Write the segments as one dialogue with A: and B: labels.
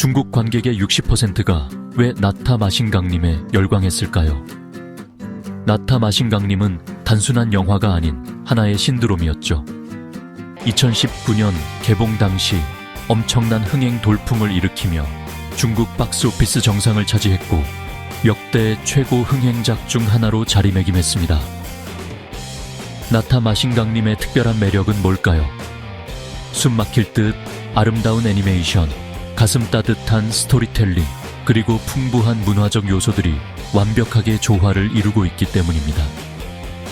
A: 중국 관객의 60%가 왜 나타 마신강님에 열광했을까요? 나타 마신강님은 단순한 영화가 아닌 하나의 신드롬이었죠. 2019년 개봉 당시 엄청난 흥행 돌풍을 일으키며 중국 박스오피스 정상을 차지했고 역대 최고 흥행작 중 하나로 자리매김했습니다. 나타 마신강님의 특별한 매력은 뭘까요? 숨 막힐 듯 아름다운 애니메이션, 가슴 따뜻한 스토리텔링, 그리고 풍부한 문화적 요소들이 완벽하게 조화를 이루고 있기 때문입니다.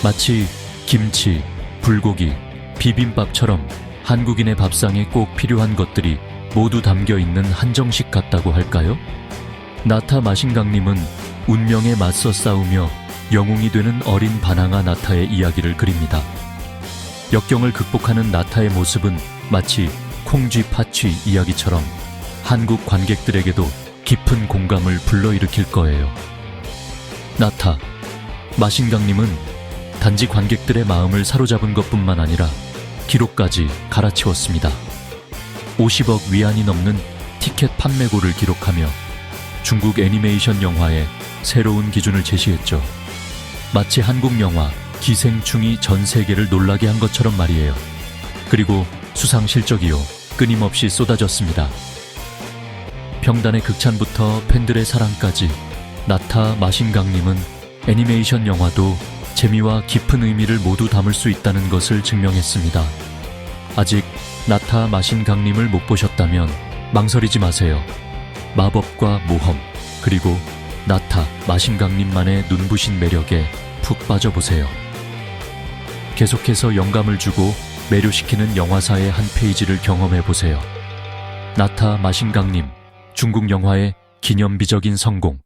A: 마치 김치, 불고기, 비빔밥처럼 한국인의 밥상에 꼭 필요한 것들이 모두 담겨 있는 한정식 같다고 할까요? 나타 마신강님은 운명에 맞서 싸우며 영웅이 되는 어린 바나나 나타의 이야기를 그립니다. 역경을 극복하는 나타의 모습은 마치 콩쥐 파쥐 이야기처럼 한국 관객들에게도 깊은 공감을 불러일으킬 거예요. 나타, 마신강님은 단지 관객들의 마음을 사로잡은 것뿐만 아니라 기록까지 갈아치웠습니다. 50억 위안이 넘는 티켓 판매고를 기록하며 중국 애니메이션 영화의 새로운 기준을 제시했죠. 마치 한국 영화 기생충이 전 세계를 놀라게 한 것처럼 말이에요. 그리고 수상 실적이요 끊임없이 쏟아졌습니다. 평단의 극찬부터 팬들의 사랑까지 나타 마신강님은 애니메이션 영화도 재미와 깊은 의미를 모두 담을 수 있다는 것을 증명했습니다. 아직 나타 마신강님을 못 보셨다면 망설이지 마세요. 마법과 모험, 그리고 나타 마신강님만의 눈부신 매력에 푹 빠져보세요. 계속해서 영감을 주고 매료시키는 영화사의 한 페이지를 경험해보세요. 나타 마신강님, 중국 영화의 기념비적인 성공.